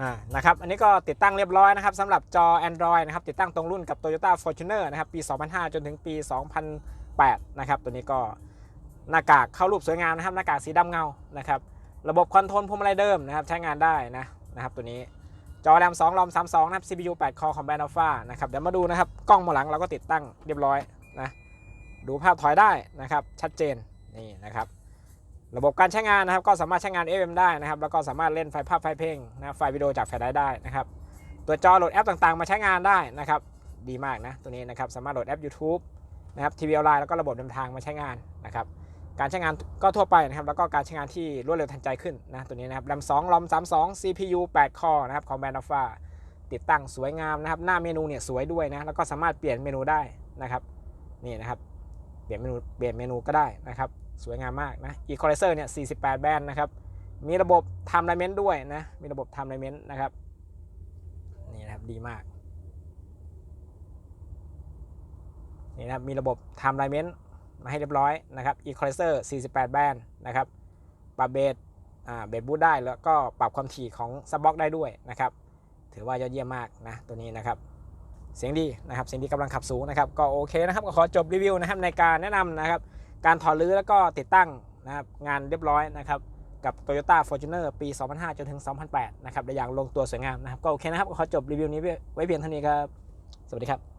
อ่านะครับอันนี้ก็ติดตั้งเรียบร้อยนะครับสำหรับจอ Android นะครับติดตั้งตรงรุ่นกับ Toyota Fortuner นะครับปี 2005 จนถึงปี 2008 นะครับตัวนี้ก็หน้ากากเข้ารูปสวยงามนะครับหน้ากากสีดำเงานะครับระบบคอนโทรลพวงมาลัยเดิมนะครับใช้งานได้นะนะครับตัวนี้จอแรม2รอม32นะครับ CPU 8 Core ของแบรนด์ Alpha นะครับเดี๋ยวมาดูนะครับกล้องมองหลังเราก็ติดตั้งเรียบร้อยนะดูภาพถอยได้นะครับชัดเจนนี่นะครับ ระบบการใช้งานนะครับก็สามารถใช้งาน FM ได้นะครับ แล้วก็สามารถเล่นไฟล์ภาพไฟล์เพลงนะไฟล์วิดีโอจากแฟลชได้นะครับ ตัวจอโหลดแอปต่างๆ มาใช้งานได้นะครับดีมากนะตัวนี้นะครับสามารถโหลดแอป YouTube นะครับทีวีออนไลน์แล้วก็ระบบเดินทางมาใช้งานนะครับการใช้งานก็ทั่วไปนะครับแล้วก็การใช้งานที่รวดเร็วทันใจขึ้นนะตัวนี้นะครับแรม2รอม32 CPU 8 Core นะครับของแบรนด์ Alpha ติดตั้งสวยงามนะครับหน้าเมนูเนี่ยสวยด้วยนะแล้วก็สามารถเปลี่ยนเมนูได้นะครับนี่นะครับเปลี่ยนเมนูเปลี่ยนเมนูก็ได้นะครับ สวยงามมากนะ Equalizer เนี่ย48 แบนด์นะครับ มีระบบ Time Alignment ด้วยนะ มีระบบ Time Alignment นะครับ นี่นะครับดีมาก นี่นะครับมีระบบ Time Alignment มาให้เรียบร้อยนะครับ Equalizer 48 แบนด์นะครับ ปรับเบสอ่าเบสบูทได้แล้วก็ปรับความถี่ของซับบ็อกได้ด้วยนะครับ ถือว่ายอดเยี่ยมมากนะตัวนี้นะครับเสียงดีนะครับเสียงดีกำลังขับสูงนะครับ ก็โอเคนะครับ ก็ขอจบรีวิวนะครับในการแนะนำนะครับ การถอดรื้อแล้วก็ติดตั้งนะครับงานเรียบร้อยนะครับกับ Toyota Fortuner ปี 2005 จนถึง 2008 นะครับได้อย่างลงตัวสวยงามนะครับ ก็โอเคนะครับ ขอจบรีวิวนี้ไว้เพียงเท่านี้ครับ สวัสดีครับ